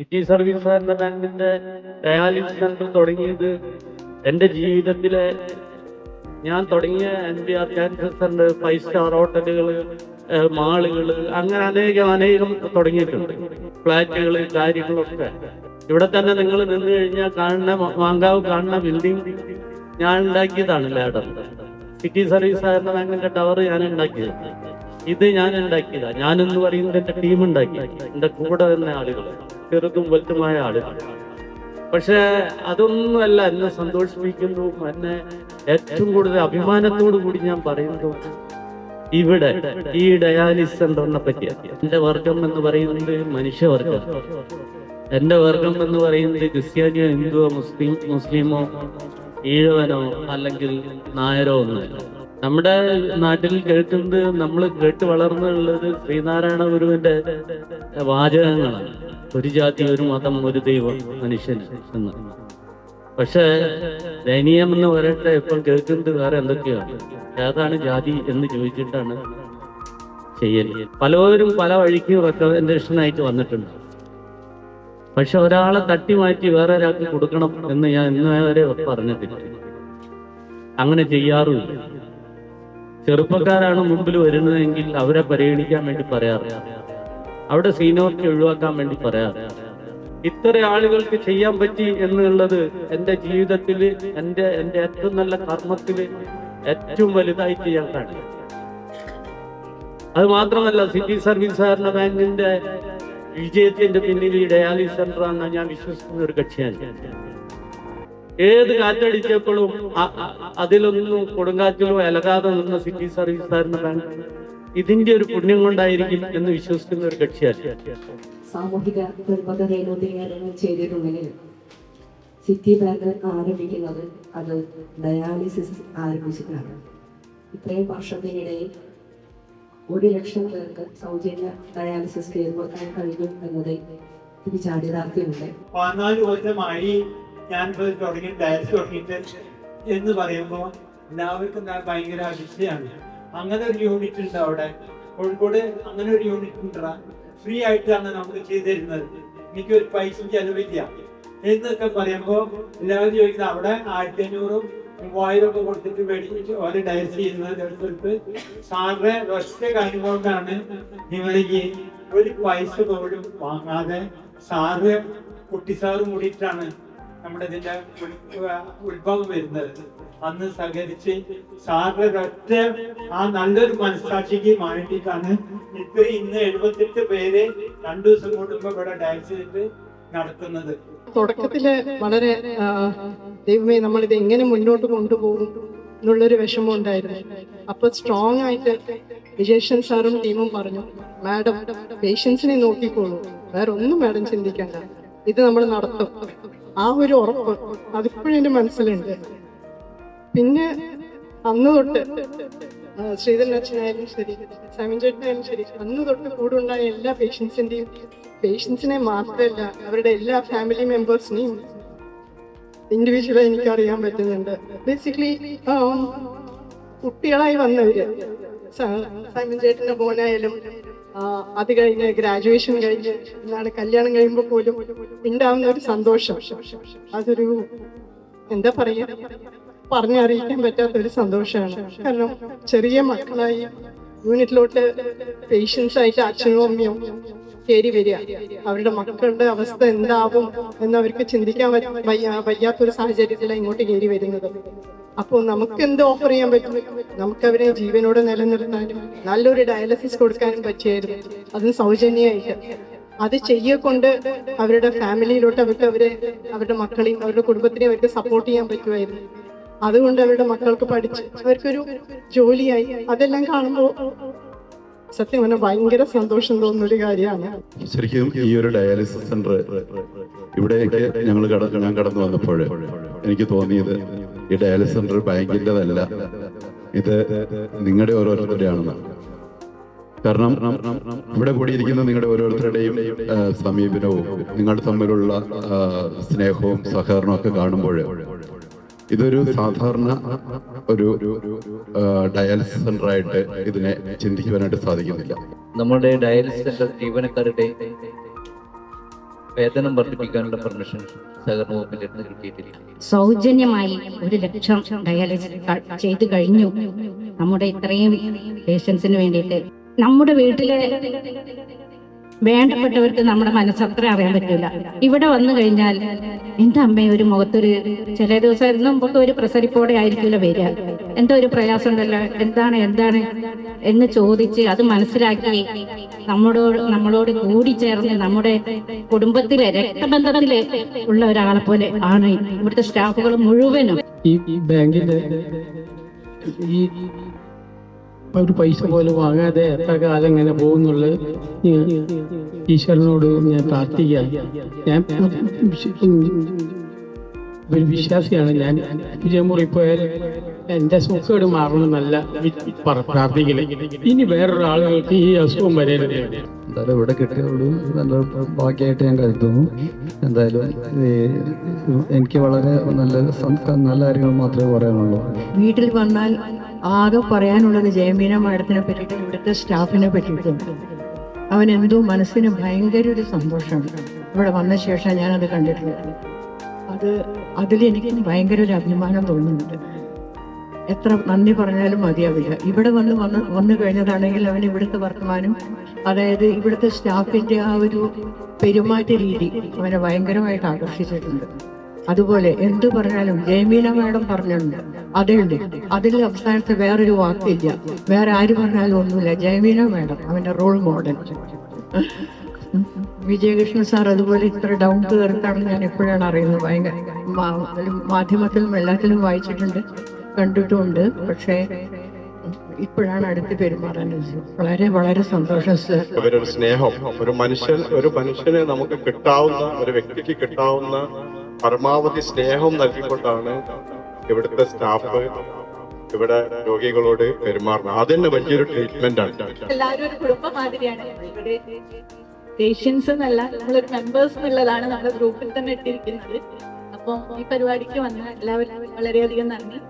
City service എന്ന ബാങ്കിന്റെ dialysis centre തുടങ്ങിയത് എന്റെ ജീവിതത്തിലെ ഞാൻ തുടങ്ങിയ N B R cancer centre five star ഹോട്ടലുകൾ മാളുകൾ അങ്ങനെ അനേകം അനേകം തുടങ്ങിയിട്ടുണ്ട്. ഫ്ലാറ്റുകൾ കാര്യങ്ങളൊക്കെ. ഇവിടെ തന്നെ നിങ്ങൾ നിന്ന് കഴിഞ്ഞാൽ കാണുന്ന മാങ്കാവ് കാണുന്ന ബിൽഡിംഗ് ഞാൻ ഉണ്ടാക്കിയതാണ് ലേഡർ സിറ്റി സർവീസ് ആയിരുന്ന ബാങ്കിന്റെ ടവർ ഞാൻ ഉണ്ടാക്കിയത്. ഇത് ഞാൻ ഉണ്ടാക്കിയതാണ് ഞാനെന്ന് പറയുന്നത് എന്റെ ടീം ഉണ്ടാക്കി. എന്റെ കൂടെ തന്നെ ആളുകൾ ചെറുതും വലുതുമായ ആളുകൾ. പക്ഷെ അതൊന്നുമല്ല എന്നെ സന്തോഷിപ്പിക്കുന്നു. എന്നെ ഏറ്റവും കൂടുതൽ അഭിമാനത്തോടു കൂടി ഞാൻ പറയുന്നു ഇവിടെ ഈ ഡയാലിസിസ് സെന്ററിനെ പറ്റി എന്റെ വർഗം എന്ന് പറയുന്നത് മനുഷ്യവർഗം എന്റെ വർഗം എന്ന് പറയുന്നത് ക്രിസ്ത്യാനിയോ ഹിന്ദുവോ മുസ്ലിം മുസ്ലിമോ ഈഴവനോ അല്ലെങ്കിൽ നായരോ ഒന്നുമല്ല നമ്മുടെ നാട്ടിൽ കേൾക്കുന്നത് നമ്മൾ കേട്ട് വളർന്നുള്ളത് ശ്രീനാരായണ ഗുരുവിന്റെ വാചകങ്ങളാണ്. ഒരു ജാതി ഒരു മതം ഒരു ദൈവം മനുഷ്യൻ എന്ന്. പക്ഷേ ദയനീയം എന്ന് പറയട്ടെ ഇപ്പൊ കേൾക്കുന്നത് വേറെ എന്തൊക്കെയാണ്? ഏതാണ് ജാതി എന്ന് ചോദിച്ചിട്ടാണ് ചെയ്യൽ. പലവരും പല വഴിക്കും റെക്കമെൻഡേഷൻ ആയിട്ട് വന്നിട്ടുണ്ട്. പക്ഷെ ഒരാളെ തട്ടി മാറ്റി വേറെ ഒരാൾക്ക് കൊടുക്കണം എന്ന് ഞാൻ ഇന്ന് വരെ പറഞ്ഞിട്ടില്ല. അങ്ങനെ ചെയ്യാറുമില്ല. ചെറുപ്പക്കാരാണ് മുമ്പിൽ വരുന്നതെങ്കിൽ അവരെ പരിഗണിക്കാൻ വേണ്ടി പറയാറ്. അവിടെ സീനോറിനെ ഒഴിവാക്കാൻ വേണ്ടി പറയാറ് ഇത്ര ആളുകൾക്ക് ചെയ്യാൻ പറ്റി എന്നുള്ളത് എന്റെ ജീവിതത്തിൽ എന്റെ എന്റെ ഏറ്റവും നല്ല കർമ്മത്തിൽ ഏറ്റവും വലുതായിട്ട് ഞാൻ കാണും അത് മാത്രമല്ല സിറ്റി സർവീസ് സഹകരണ ബാങ്കിന്റെ വിജയത്തിന്റെ പിന്നിൽ ഈ ഡയാലിസ് സെന്റർ ആണ് ഞാൻ വിശ്വസിക്കുന്ന ഒരു കക്ഷിയാണ്. ഏത് കാറ്റടിച്ചപ്പോഴും അതിലൊന്നും കൊടുങ്കാറ്റിലും അലകാതെ നിന്ന സിറ്റി സർവീസ് സഹകരണ ബാങ്ക് ഇതിന്റെ ഒരു പുണ്യം കൊണ്ടായിരിക്കും എന്ന് വിശ്വസിക്കുന്ന ഒരു കക്ഷിയാണ് സാമൂഹിക വിനോദീകരണങ്ങൾ ചെയ്തിട്ടുണ്ടെങ്കിൽ സിറ്റി ബാങ്ക് ആരംഭിക്കുന്നത് അത് ഡയാലിസിസ് ആരംഭിച്ചിട്ടാണ്. ഇത്രയും വർഷത്തിനിടയിൽ ഒരു ലക്ഷം പേർക്ക് സൗജന്യ ഡയാലിസിസ് ചെയ്ത് കൊടുക്കാൻ കഴിഞ്ഞു എന്നത് തിരിച്ചടിതാർത്ഥ്യമുണ്ട് പതിനാല് വർഷമായി ഞാൻ തുടങ്ങി ഡയാലിസിസ് തുടങ്ങിയിട്ട് എന്ന് പറയുമ്പോൾ എല്ലാവർക്കും ഭയങ്കര അതിശയാണ് അങ്ങനെ ഒരു യൂണിറ്റ് ഉണ്ട് അവിടെ. കോഴിക്കോട് അങ്ങനെ ഒരു യൂണിറ്റ് ഉണ്ടാ ഫ്രീ ആയിട്ടാണ് നമുക്ക് ചെയ്തു തരുന്നത് എനിക്ക് ഒരു പൈസ ചെലവില്ല എന്നൊക്കെ പറയുമ്പോൾ എല്ലാവരും ചോദിക്കുന്നത് അവിടെ ആയിരത്തി അഞ്ഞൂറും മൂവായിരം ഒക്കെ കൊടുത്തിട്ട് മേടിച്ചിട്ട് ഓരോ ഡയറ്റ് ചെയ്യുന്നത് എടുത്തിട്ട് സാറിന്റെ ഒറ്റ കാര്യം കൊണ്ടാണ് നിങ്ങൾക്ക് ഒരു പൈസ പോലും വാങ്ങാതെ സാറ് കുട്ടി സാറ് നമ്മുടെ ഇതിന്റെ ഉത്ഭവം വരുന്നത്. അന്ന് സഹകരിച്ച് സാറിന്റെ ആ നല്ലൊരു മനസ്സാക്ഷിക്ക് വേണ്ടിയിട്ടാണ് ഇപ്പൊ ഇന്ന് എഴുപത്തെട്ട് പേര് രണ്ടു ദിവസം കൂടുമ്പോ ഇവിടെ ഡാൻസ് നടത്തുന്നത്. തുടക്കത്തിൽ വളരെ ദൈവമേ നമ്മൾ ഇത് എങ്ങനെ മുന്നോട്ട് കൊണ്ടുപോകും എന്നുള്ളൊരു വിഷമം ഉണ്ടായിരുന്നു. അപ്പൊ സ്ട്രോങ് ആയിട്ട് വിജേഷൻ സാറും ടീമും പറഞ്ഞു മാഡം പേഷ്യൻസിനെ നോക്കിക്കോളൂ. വേറെ ഒന്നും മാഡം ചിന്തിക്കേണ്ട. ഇത് നമ്മൾ നടത്തും. ആ ഒരു ഉറപ്പ് അതിപ്പോഴും എന്റെ മനസ്സിലുണ്ട്. പിന്നെ അന്ന് തൊട്ട് ശ്രീധരൻ അച്ഛനായാലും ശരി സമീൻ ചേട്ടനായാലും ശരി അന്ന് തൊട്ട് കൂടെ ഉണ്ടായ എല്ലാ പേഷ്യൻസിന്റെയും പേഷ്യൻസിനെ മാത്രമല്ല അവരുടെ എല്ലാ ഫാമിലി മെമ്പേഴ്സിനെയും ഇൻഡിവിജ്വലായി എനിക്ക് അറിയാൻ പറ്റുന്നുണ്ട്. ബേസിക്കലി കുട്ടികളായി വന്നവര് സൈമൻ ചേട്ടന്റെ മോനായാലും അത് കഴിഞ്ഞ് ഗ്രാജുവേഷൻ കഴിഞ്ഞ് എന്നാണ് കല്യാണം കഴിയുമ്പോൾ പോലും ഉണ്ടാവുന്ന ഒരു സന്തോഷം. അതൊരു എന്താ പറയാ പറഞ്ഞറിയിക്കാൻ പറ്റാത്ത ഒരു സന്തോഷമാണ്. കാരണം ചെറിയ മക്കളായി യൂണിറ്റിലോട്ട് പേഷ്യൻസ് ആയിട്ട് അച്ഛനും അമ്മയും കയറി വരിക. അവരുടെ മക്കളുടെ അവസ്ഥ എന്താവും എന്ന് അവർക്ക് ചിന്തിക്കാൻ വയ്യാത്തൊരു സാഹചര്യത്തിലാണ് ഇങ്ങോട്ട് കയറി വരുന്നത്. അപ്പോൾ നമുക്ക് എന്ത് ഓഫർ ചെയ്യാൻ പറ്റും? നമുക്ക് അവരെ ജീവനോടെ നിലനിർത്താനും നല്ലൊരു ഡയാലിസിസ് കൊടുക്കാനും പറ്റിയായിരുന്നു. അതും സൗജന്യമായിട്ട് അത് ചെയ്യക്കൊണ്ട് അവരുടെ ഫാമിലിയിലോട്ട് അവർക്ക് അവരെ അവരുടെ മക്കളെയും അവരുടെ കുടുംബത്തിനെയും അവർക്ക് സപ്പോർട്ട് ചെയ്യാൻ പറ്റുമായിരുന്നു. അതുകൊണ്ട് അവരുടെ മക്കൾക്ക് പഠിച്ച് അവർക്കൊരു ജോലിയായി. അതെല്ലാം കാണുമ്പോൾ സത്യം പറഞ്ഞാൽ ഭയങ്കര സന്തോഷം തോന്നുന്ന ഒരു കാര്യമാണ്. ശരിക്കും ഈ ഒരു ഡയാലിസിസ് സെന്റർ ഇവിടേക്ക് ഞങ്ങൾ ഞാൻ കടന്നു വന്നപ്പോൾ എനിക്ക് തോന്നിയത് ഈ ഡയാലിസിസ് സെന്റർ ബാങ്കിന്റെതല്ല. ഇത് നിങ്ങളുടെ ഓരോരുത്തരുടെയാണെന്നാണ് കാരണം ഇവിടെ കൂടിയിരിക്കുന്ന നിങ്ങളുടെ ഓരോരുത്തരുടെയും സമീപനവും നിങ്ങൾ തമ്മിലുള്ള സ്നേഹവും സഹകരണവും ഒക്കെ കാണുമ്പോൾ ഇതൊരു സാധാരണ ഒരു ഡയാലിസിസ് സെന്റർ ആയിട്ട് ഇതിനെ ചിന്തിക്കുവാനായിട്ട് സാധിക്കുന്നില്ല. നമ്മുടെ ഡയാലിസിസ് സെന്റർ ജീവനക്കാരുടെ വേതനം വർദ്ധിപ്പിക്കാനുള്ള പെർമിഷൻ സഹകരണ വകുപ്പിൽ നിന്ന് കിട്ടിയിട്ടില്ല സൗജന്യമായി ഒരു ലക്ഷം ഡയാലിസിസ് ചെയ്തു കഴിഞ്ഞു. നമ്മുടെ ഇത്രയും പേഷ്യൻസിന് വേണ്ടിയിട്ട് നമ്മുടെ വീട്ടിലെ വേണ്ടപ്പെട്ടവർക്ക് നമ്മുടെ മനസ്സത്ര അറിയാൻ പറ്റില്ല ഇവിടെ വന്നു കഴിഞ്ഞാൽ എന്റെ അമ്മ ഒരു മുഖത്തൊരു ചില ദിവസം മുമ്പൊക്കെ ഒരു പ്രസരിപ്പോടെ ആയിരിക്കില്ല വരിക. എന്തോ ഒരു പ്രയാസം ഉണ്ടല്ലോ എന്താണ് എന്താണ് എന്ന് ചോദിച്ച് അത് മനസ്സിലാക്കി നമ്മളോട് നമ്മളോട് കൂടി ചേർന്ന് നമ്മുടെ കുടുംബത്തിലെ രക്തബന്ധത്തിലെ ഉള്ള ഒരാളെ പോലെ ആണ് ഇവിടുത്തെ സ്റ്റാഫുകൾ മുഴുവനും. ഈ ബാങ്കിന്റെ ഈ ഒരു പൈസ പോലും വാങ്ങാതെ എത്ര കാലം ഇങ്ങനെ പോകുന്നുള്ളത് ഈശ്വരനോട് ഞാൻ പ്രാർത്ഥിക്കാം ഞാൻ ഒരു വിശ്വാസിയാണ് ഞാൻ. വിജയമുറി പോയാൽ എന്റെ സുഖം മാറണമെന്നല്ല. വി- പറ- പ്രാർത്ഥിക്കൽ. ഇനി വേറൊരാളുകൾക്ക് ഈ അസുഖം വരരുത്. എന്തായാലും ഇവിടെ കിട്ടിയുള്ളൂ നല്ല ഭാഗ്യമായിട്ട് ഞാൻ കരുതുന്നു. എന്തായാലും എനിക്ക് വളരെ നല്ല നല്ല കാര്യങ്ങൾ മാത്രമേ പറയാനുള്ളൂ. വീട്ടിൽ വന്നാൽ ആകെ പറയാനുള്ളത് ജയമീന മാഡത്തിനെ പറ്റിയിട്ടും ഇവിടുത്തെ സ്റ്റാഫിനെ പറ്റിയിട്ടും. അവൻ എന്തോ മനസ്സിന് ഭയങ്കര ഒരു സന്തോഷമാണ് ഇവിടെ വന്ന ശേഷം ഞാനത് കണ്ടിട്ടുണ്ട്. അത് അതിൽ എനിക്കും ഭയങ്കര ഒരു അഭിമാനം തോന്നുന്നുണ്ട്. എത്ര നന്ദി പറഞ്ഞാലും മതിയാവില്ല. ഇവിടെ വന്ന് വന്ന് വന്നു കഴിഞ്ഞതാണെങ്കിൽ അവൻ ഇവിടുത്തെ വർത്തമാനം അതായത് ഇവിടുത്തെ സ്റ്റാഫിന്റെ ആ ഒരു പെരുമാറ്റ രീതി അവനെ ഭയങ്കരമായിട്ട് ആകർഷിച്ചിട്ടുണ്ട്. അതുപോലെ എന്ത് പറഞ്ഞാലും ജയമീന മാഡം പറഞ്ഞിട്ടുണ്ട് ഉണ്ട് അതിൽ അവസാനത്തെ വേറൊരു വാക്കില്ല. വേറെ ആര് പറഞ്ഞാലും ഒന്നുമില്ല. ജയമീന മാഡം അവന്റെ റോൾ മോഡൽ വിജയകൃഷ്ണൻ സാർ അതുപോലെ ഇത്ര ഡൗൺ ടു എർത്താണെന്ന് ഞാൻ എപ്പോഴാണ് അറിയുന്നത്? ഭയങ്കര മാധ്യമത്തിലും എല്ലാത്തിലും വായിച്ചിട്ടുണ്ട്. കണ്ടിട്ടുമുണ്ട് പക്ഷേ ഇപ്പോഴാണ് അടുത്ത് പെരുമാറാൻ വളരെ വളരെ സന്തോഷം സർ അവരൊരു സ്നേഹം ഒരു മനുഷ്യൻ ഒരു മനുഷ്യന് നമുക്ക് കിട്ടാവുന്ന ഒരു വ്യക്തിക്ക് കിട്ടാവുന്ന പരമാവധി സ്നേഹം നൽകിക്കൊണ്ടാണ് ഇവിടുത്തെ സ്റ്റാഫ് ഇവിടെ രോഗികളോട് പെരുമാറുന്നത്. അത് തന്നെ വലിയൊരു ട്രീറ്റ്മെന്റ് ആണ്. എല്ലാവരും ഒരു കുടുംബം മാതിരിയാണ്. ഇവിടെ പേഷ്യൻസ് എന്നല്ല നമ്മളൊരു മെമ്പേഴ്സ് എന്നുള്ളതാണ് നമ്മുടെ ഗ്രൂപ്പിൽ തന്നെ ഇട്ടിരിക്കുന്നത്. അപ്പം ഈ പരിപാടിക്ക് വന്ന എല്ലാവരും വളരെയധികം നന്ദി.